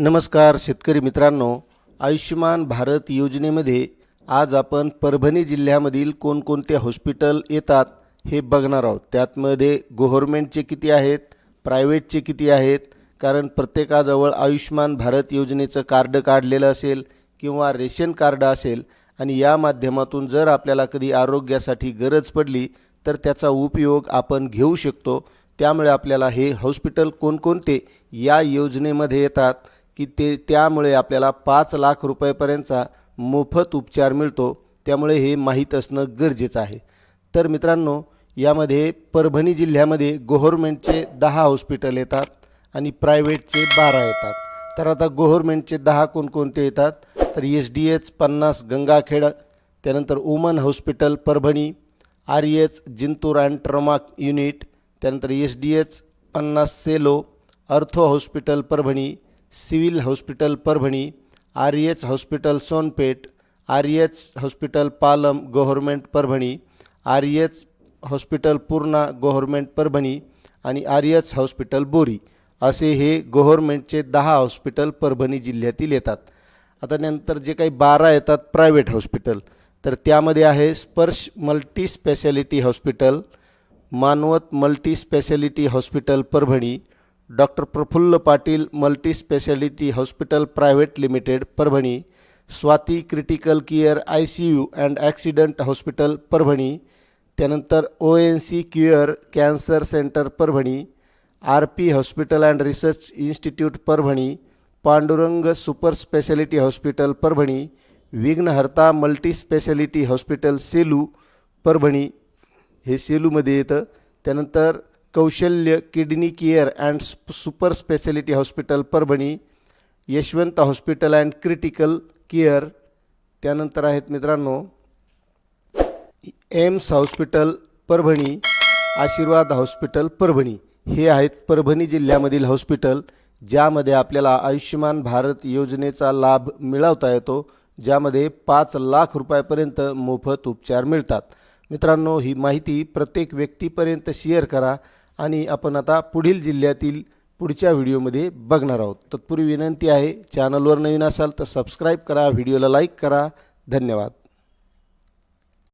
नमस्कार शेतकरी मित्रांनो आयुष्यमान भारत योजनेमध्ये आज आपण परभणी जिल्ह्यामधील कोणकोणते हॉस्पिटल येतात हे बघणार आहोत. त्यातमध्ये गव्हर्मेंटचे किती आहेत प्रायव्हेटचे किती आहेत कारण प्रत्येकाजवळ आयुष्यमान भारत योजनेचं कार्ड काढलेलं असेल किंवा रेशन कार्ड असेल आणि या माध्यमातून जर आपल्याला कधी आरोग्यासाठी गरज पडली तर त्याचा उपयोग आपण घेऊ शकतो. त्यामुळे आपल्याला हे हॉस्पिटल कोणकोणते या योजनेमध्ये येतात की ते त्यामुळे आपल्याला पाच लाख रुपयेपर्यंतचा मोफत उपचार मिळतो. त्यामुळे हे माहीत असणं गरजेचं आहे. तर मित्रांनो यामध्ये परभणी जिल्ह्यामध्ये गव्हर्मेंटचे दहा हॉस्पिटल येतात आणि प्रायव्हेटचे बारा येतात. तर आता गव्हर्मेंटचे दहा कोणकोणते येतात? तर एस डी एच पन्नास गंगाखेड त्यानंतर woman hospital Parbhani R H Jintur and trauma unit त्यानंतर एस डी एच पन्नास Selu ortho hospital Parbhani civil hospital Parbhani R H hospital Sonpeth R H hospital Palam government Parbhani R H hospital Purna government Parbhani आणि R H hospital बोरी असे हे गव्हर्मेंटचे दहा hospital Parbhani जिल्ह्यातील येतात. आता नंतर जे काही बारा येतात प्रायव्हेट हॉस्पिटल तर त्यामध्ये आहे Sparsh multi speciality hospital Manvat multi speciality hospital Parbhani doctor Praful Patil multi speciality hospital private limited Parbhani Swati critical care I C U and accident hospital Parbhani त्यानंतर O N C cure cancer centre Parbhani R P hospital and research institute Parbhani Pandurang super speciality hospital Parbhani Vighnaharta multi speciality hospital Selu Parbhani. हे सेलूमध्ये येतं. त्यानंतर Kaushalya kidney care and super speciality hospital Parbhani Yashwant hospital and critical care. त्यानंतर आहेत मित्रांनो AIIMS hospital Parbhani आशीर्वाद hospital Parbhani. हे आहेत परभणी जिल्ह्यामधील हॉस्पिटल ज्यामध्ये आपल्याला आयुष्यमान भारत योजनेचा लाभ मिळवता येतो ज्यामध्ये पाच लाख रुपयापर्यंत मोफत उपचार मिळतात. मित्रांनो ही माहिती प्रत्येक व्यक्तीपर्यंत शेअर करा आणि आपण आता पुढील जिल्ह्यातील पुढच्या व्हिडिओमध्ये बघणार आहोत. तत्पूर्वी विनंती आहे चॅनलवर नवीन असाल तर सबस्क्राईब करा व्हिडिओला लाईक करा. धन्यवाद.